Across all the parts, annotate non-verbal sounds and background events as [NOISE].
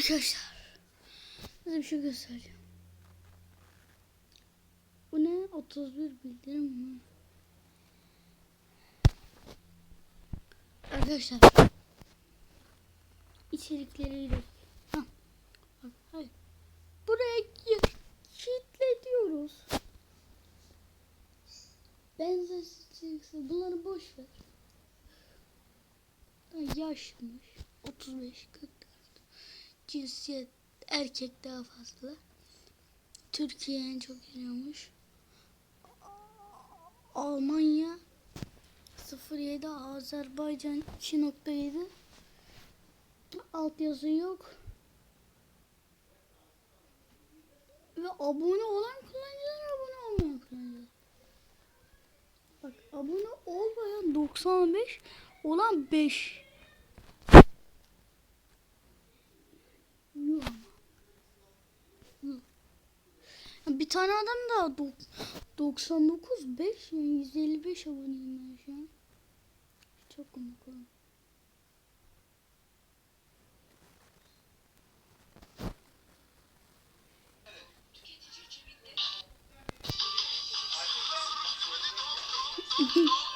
Arkadaşlar. Size bir şey göstereceğim. Bu ne? 31 bildirim mi? Arkadaşlar. İçerikleriyle. Hah. Bak, hayır. Buraya ki- kitle diyoruz. Benzersiz bunları boş ver. Ha, Yaşmış. 35 44. Cinsiyet erkek daha fazla. Türkiye en çok geliyormuş. Almanya 07 Azerbaycan 2.7 Altyazı yok. Ve abone olan kullanıcılar abone olmayan kullanıcılar. Bak abone olmayan 95 olan 5. Tane adam da dok- 99 5 yani 155 aboneyim ben şu an. Çok komik oldu. [LAUGHS]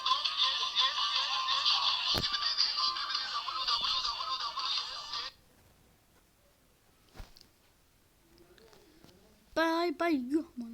Paypay.